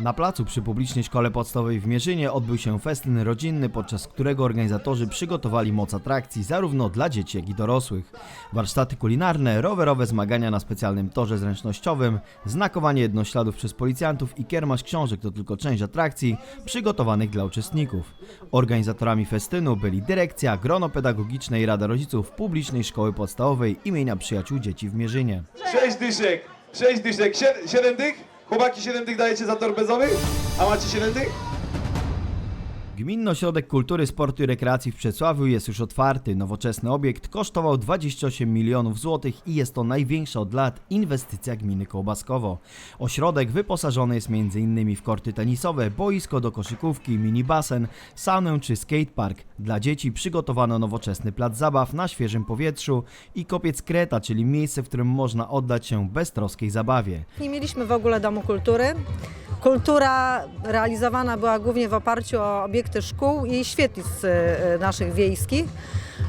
Na placu przy publicznej szkole podstawowej w Mierzynie odbył się festyn rodzinny, podczas którego organizatorzy przygotowali moc atrakcji zarówno dla dzieci, jak i dorosłych. Warsztaty kulinarne, rowerowe zmagania na specjalnym torze zręcznościowym, znakowanie jednośladów przez policjantów i kiermasz książek to tylko część atrakcji przygotowanych dla uczestników. Organizatorami festynu byli dyrekcja, grono pedagogiczne i Rada Rodziców Publicznej Szkoły Podstawowej imienia Przyjaciół Dzieci w Mierzynie. Sześć dyszek, sześć dyszek, Sie- siedem dych? Chłopaki, siedem dych dajecie za tor bezowy? A macie siedem dych? Gminny Ośrodek Kultury, Sportu i Rekreacji w Przedsławiu jest już otwarty. Nowoczesny obiekt kosztował 28 milionów złotych i jest to największa od lat inwestycja gminy Kołbaskowo. Ośrodek wyposażony jest m.in. w korty tenisowe, boisko do koszykówki, mini basen, saunę czy skatepark. Dla dzieci przygotowano nowoczesny plac zabaw na świeżym powietrzu i kopiec Kreta, czyli miejsce, w którym można oddać się beztroskiej zabawie. Nie mieliśmy w ogóle Domu Kultury. Kultura realizowana była głównie w oparciu o obiekty szkół i świetlic e, naszych wiejskich,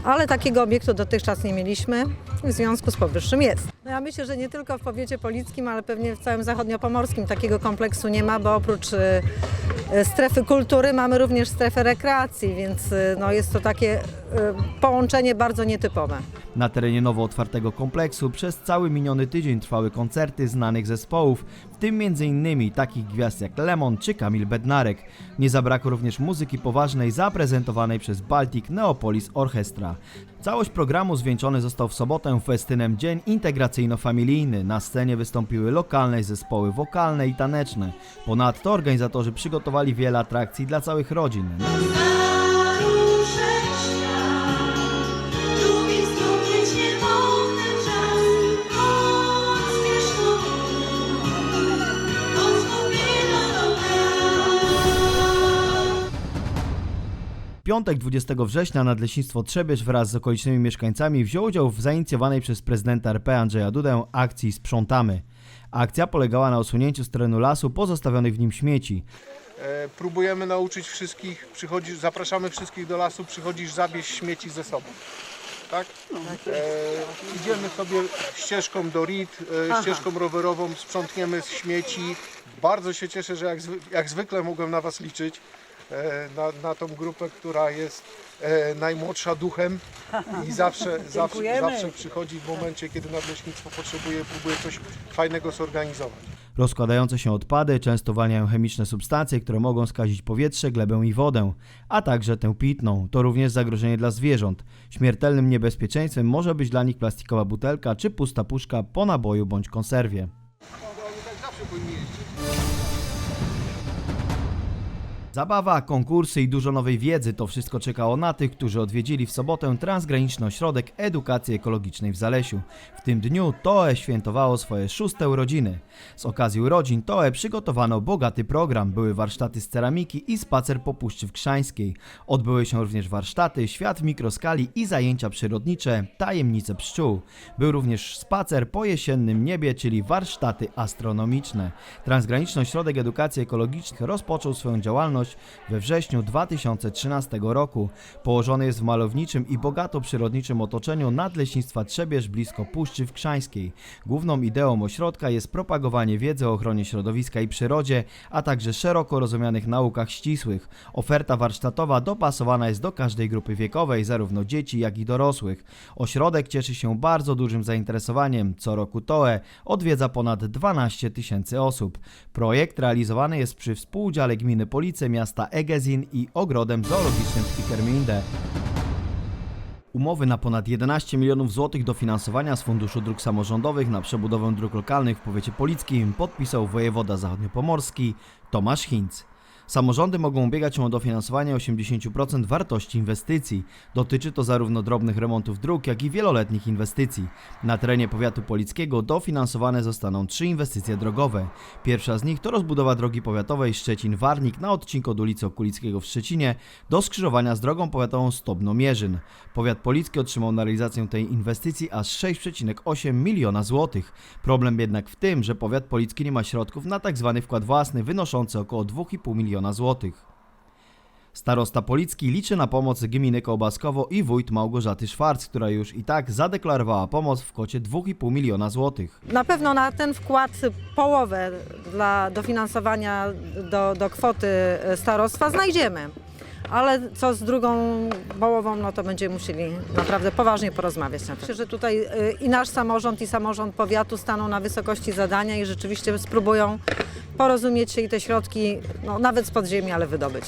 ale takiego obiektu dotychczas nie mieliśmy w związku z powyższym jest. No ja myślę, że nie tylko w powiecie polickim, ale pewnie w całym zachodniopomorskim takiego kompleksu nie ma, bo oprócz e, e, strefy kultury mamy również strefę rekreacji, więc e, no jest to takie e, połączenie bardzo nietypowe. Na terenie nowo otwartego kompleksu przez cały miniony tydzień trwały koncerty znanych zespołów, w tym m.in. takich gwiazd jak Lemon czy Kamil Bednarek. Nie zabrakło również muzyki poważnej zaprezentowanej przez Baltic Neopolis Orchestra. Całość programu zwieńczony został w sobotę festynem Dzień Integracyjno-Familijny. Na scenie wystąpiły lokalne zespoły wokalne i taneczne. Ponadto organizatorzy przygotowali wiele atrakcji dla całych rodzin. Piątek 20 września Nadleśnictwo Trzebież wraz z okolicznymi mieszkańcami wziął udział w zainicjowanej przez prezydenta RP Andrzeja Dudę akcji Sprzątamy. Akcja polegała na usunięciu z terenu lasu pozostawionych w nim śmieci. E, próbujemy nauczyć wszystkich, przychodzisz, zapraszamy wszystkich do lasu, przychodzisz, zabierz śmieci ze sobą. Tak? E, idziemy sobie ścieżką do RIT, e, ścieżką rowerową, sprzątniemy z śmieci. Bardzo się cieszę, że jak, zwy, jak zwykle mogłem na Was liczyć, na, na tą grupę, która jest e, najmłodsza duchem i zawsze, zawsze, zawsze przychodzi w momencie, kiedy nadleśnictwo potrzebuje, próbuje coś fajnego zorganizować. Rozkładające się odpady często uwalniają chemiczne substancje, które mogą skazić powietrze, glebę i wodę, a także tę pitną. To również zagrożenie dla zwierząt. Śmiertelnym niebezpieczeństwem może być dla nich plastikowa butelka czy pusta puszka po naboju bądź konserwie. Zabawa, konkursy i dużo nowej wiedzy to wszystko czekało na tych, którzy odwiedzili w sobotę transgraniczny ośrodek edukacji ekologicznej w Zalesiu. W tym dniu TOE świętowało swoje szóste urodziny. Z okazji urodzin TOE przygotowano bogaty program. Były warsztaty z ceramiki i spacer po Puszczy w Krzańskiej. Odbyły się również warsztaty, świat w mikroskali i zajęcia przyrodnicze, tajemnice pszczół. Był również spacer po jesiennym niebie, czyli warsztaty astronomiczne. Transgraniczny Ośrodek Edukacji Ekologicznej rozpoczął swoją działalność we wrześniu 2013 roku. Położony jest w malowniczym i bogato przyrodniczym otoczeniu Nadleśnictwa Trzebież blisko Puszczy w Krzańskiej. Główną ideą ośrodka jest propagowanie wiedzy o ochronie środowiska i przyrodzie, a także szeroko rozumianych naukach ścisłych. Oferta warsztatowa dopasowana jest do każdej grupy wiekowej, zarówno dzieci, jak i dorosłych. Ośrodek cieszy się bardzo dużym zainteresowaniem. Co roku TOE odwiedza ponad 12 tysięcy osób. Projekt realizowany jest przy współudziale gminy Police, miasta Egezin i ogrodem zoologicznym w Pickerminde. Umowy na ponad 11 milionów złotych dofinansowania z Funduszu Dróg Samorządowych na przebudowę dróg lokalnych w powiecie polickim podpisał wojewoda zachodniopomorski Tomasz Hinc. Samorządy mogą ubiegać się o dofinansowanie 80% wartości inwestycji. Dotyczy to zarówno drobnych remontów dróg, jak i wieloletnich inwestycji. Na terenie powiatu polickiego dofinansowane zostaną trzy inwestycje drogowe. Pierwsza z nich to rozbudowa drogi powiatowej Szczecin-Warnik na odcinku od ulicy Okulickiego w Szczecinie do skrzyżowania z drogą powiatową Stobno-Mierzyn. Powiat policki otrzymał na realizację tej inwestycji aż 6,8 miliona złotych. Problem jednak w tym, że powiat policki nie ma środków na tzw. wkład własny wynoszący około 2,5 miliona złotych. Starosta Policki liczy na pomoc gminy Kołbaskowo i wójt Małgorzaty Szwarc, która już i tak zadeklarowała pomoc w kwocie 2,5 miliona złotych. Na pewno na ten wkład połowę dla dofinansowania do, do kwoty starostwa znajdziemy. Ale co z drugą połową, no to będziemy musieli naprawdę poważnie porozmawiać na. Myślę, że tutaj e, i nasz samorząd, i samorząd powiatu staną na wysokości zadania i rzeczywiście spróbują porozumieć się i te środki, no, nawet z podziemi, ale wydobyć.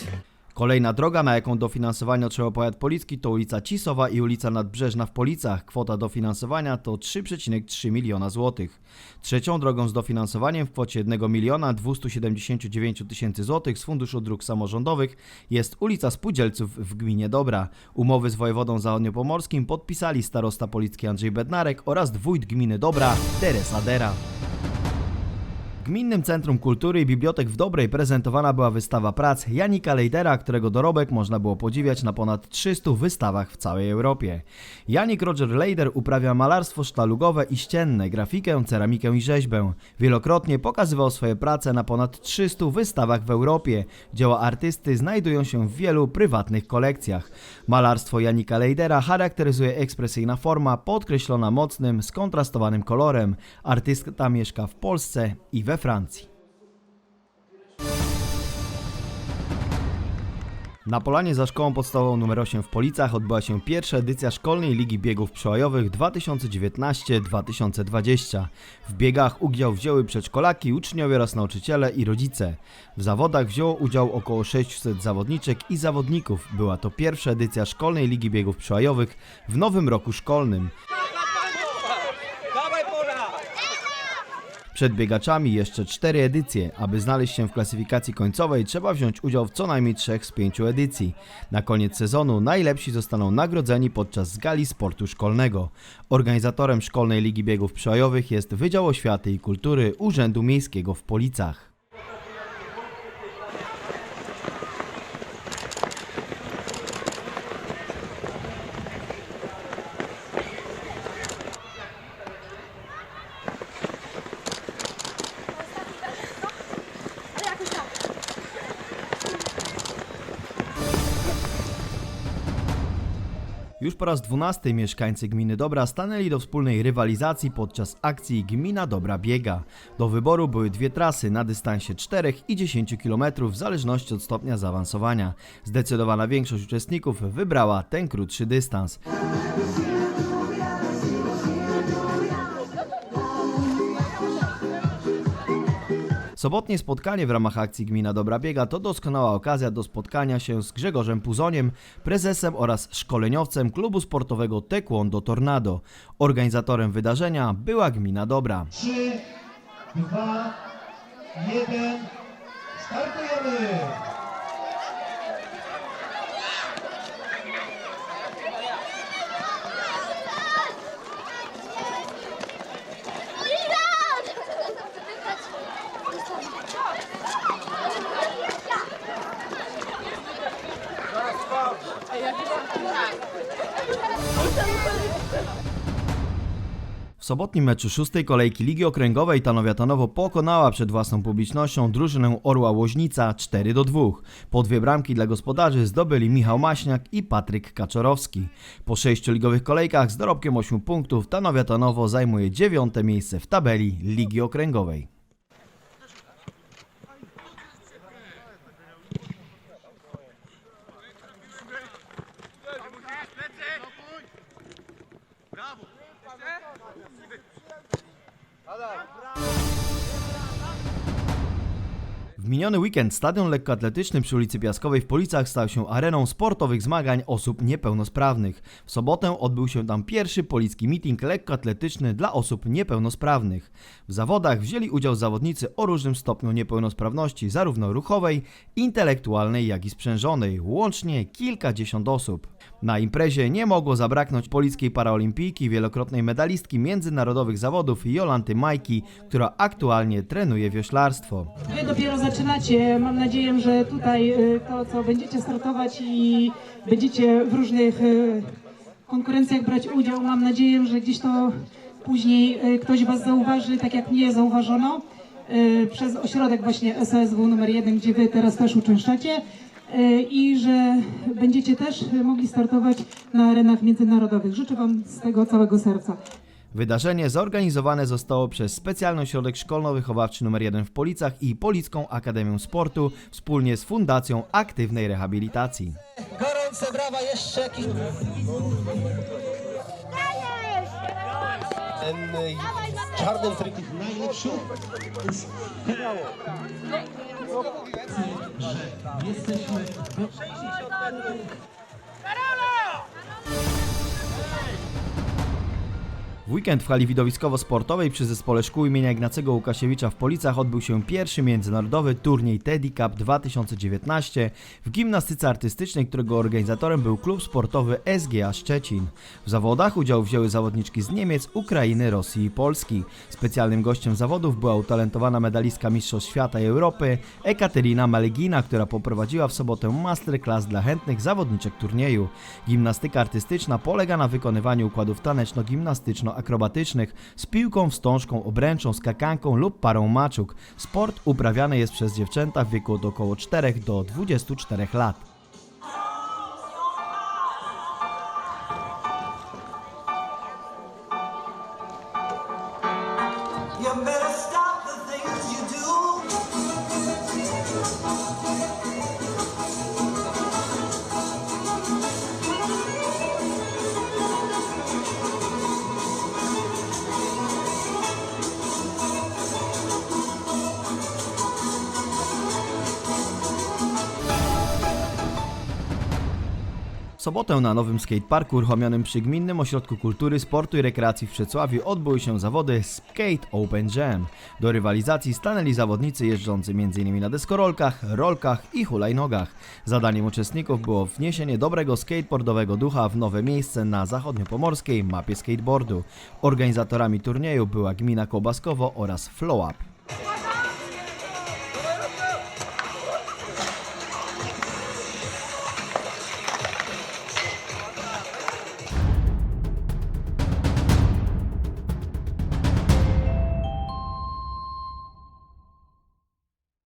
Kolejna droga, na jaką dofinansowanie otrzymał powiat policki, to ulica Cisowa i ulica Nadbrzeżna w Policach. Kwota dofinansowania to 3,3 miliona złotych. Trzecią drogą z dofinansowaniem w kwocie 1 miliona 279 tysięcy złotych z Funduszu Dróg Samorządowych jest ulica Spółdzielców w gminie Dobra. Umowy z wojewodą zachodniopomorskim podpisali starosta policki Andrzej Bednarek oraz wójt gminy Dobra Teresa Dera. Gminnym Centrum Kultury i Bibliotek w Dobrej prezentowana była wystawa prac Janika Lejdera, którego dorobek można było podziwiać na ponad 300 wystawach w całej Europie. Janik Roger Lejder uprawia malarstwo sztalugowe i ścienne, grafikę, ceramikę i rzeźbę. Wielokrotnie pokazywał swoje prace na ponad 300 wystawach w Europie. Dzieła artysty znajdują się w wielu prywatnych kolekcjach. Malarstwo Janika Lejdera charakteryzuje ekspresyjna forma podkreślona mocnym, skontrastowanym kolorem. Artysta mieszka w Polsce i we Francji. Na polanie za szkołą podstawową nr 8 w Policach odbyła się pierwsza edycja Szkolnej Ligi Biegów Przełajowych 2019-2020. W biegach udział wzięły przedszkolaki, uczniowie oraz nauczyciele i rodzice. W zawodach wzięło udział około 600 zawodniczek i zawodników. Była to pierwsza edycja Szkolnej Ligi Biegów Przełajowych w nowym roku szkolnym. Przed biegaczami jeszcze cztery edycje. Aby znaleźć się w klasyfikacji końcowej, trzeba wziąć udział w co najmniej trzech z pięciu edycji. Na koniec sezonu najlepsi zostaną nagrodzeni podczas gali sportu szkolnego. Organizatorem Szkolnej Ligi Biegów Przełajowych jest Wydział Oświaty i Kultury Urzędu Miejskiego w Policach. Już po raz dwunasty mieszkańcy gminy Dobra stanęli do wspólnej rywalizacji podczas akcji Gmina Dobra Biega. Do wyboru były dwie trasy na dystansie 4 i 10 km w zależności od stopnia zaawansowania. Zdecydowana większość uczestników wybrała ten krótszy dystans. Sobotnie spotkanie w ramach akcji Gmina Dobra Biega to doskonała okazja do spotkania się z Grzegorzem Puzoniem, prezesem oraz szkoleniowcem klubu sportowego Taekwondo Tornado. Organizatorem wydarzenia była Gmina Dobra. 3, 2, 1, startujemy! W sobotnim meczu szóstej kolejki Ligi Okręgowej Tanowia Tanowo pokonała przed własną publicznością drużynę Orła Łoźnica 4 do 2. Po dwie bramki dla gospodarzy zdobyli Michał Maśniak i Patryk Kaczorowski. Po sześciu ligowych kolejkach z dorobkiem 8 punktów Tanowia Tanowo zajmuje dziewiąte miejsce w tabeli Ligi Okręgowej. Miniony weekend stadion lekkoatletyczny przy ulicy Piaskowej w Policach stał się areną sportowych zmagań osób niepełnosprawnych. W sobotę odbył się tam pierwszy policki meeting lekkoatletyczny dla osób niepełnosprawnych. W zawodach wzięli udział zawodnicy o różnym stopniu niepełnosprawności, zarówno ruchowej, intelektualnej, jak i sprzężonej, łącznie kilkadziesiąt osób. Na imprezie nie mogło zabraknąć polickiej paraolimpijki, wielokrotnej medalistki międzynarodowych zawodów Jolanty Majki, która aktualnie trenuje wioślarstwo. Dopiero Mam nadzieję, że tutaj y, to, co będziecie startować i będziecie w różnych y, konkurencjach brać udział, mam nadzieję, że gdzieś to później y, ktoś Was zauważy, tak jak mnie zauważono przez ośrodek właśnie SOSW numer 1, gdzie Wy teraz też uczęszczacie. i że będziecie też mogli startować na arenach międzynarodowych. Życzę Wam z tego całego serca. Wydarzenie zorganizowane zostało przez Specjalny Ośrodek Szkolno-Wychowawczy nr 1 w Policach i Policką Akademię Sportu wspólnie z Fundacją Aktywnej Rehabilitacji. Gorące brawa jeszcze jakiś... Ten y, w czarnym tryku Najlepszy jest że jesteśmy W weekend w hali widowiskowo-sportowej przy zespole szkół imienia Ignacego Łukasiewicza w Policach odbył się pierwszy międzynarodowy turniej Teddy Cup 2019 w gimnastyce artystycznej, którego organizatorem był klub sportowy SGA Szczecin. W zawodach udział wzięły zawodniczki z Niemiec, Ukrainy, Rosji i Polski. Specjalnym gościem zawodów była utalentowana medalistka Mistrzostw Świata i Europy Ekaterina Malegina, która poprowadziła w sobotę masterclass dla chętnych zawodniczek turnieju. Gimnastyka artystyczna polega na wykonywaniu układów taneczno-gimnastyczno-akrobatycznych z piłką, wstążką, obręczą, skakanką lub parą maczug. Sport uprawiany jest przez dziewczęta w wieku od około 4 do 24 lat. Better sobotę na nowym skateparku uruchomionym przy Gminnym Ośrodku Kultury, Sportu i Rekreacji w Przedsławiu odbyły się zawody Skate Open Jam. Do rywalizacji stanęli zawodnicy jeżdżący m.in. na deskorolkach, rolkach i hulajnogach. Zadaniem uczestników było wniesienie dobrego skateboardowego ducha w nowe miejsce na zachodniopomorskiej mapie skateboardu. Organizatorami turnieju była gmina Kołbaskowo oraz Flow Up.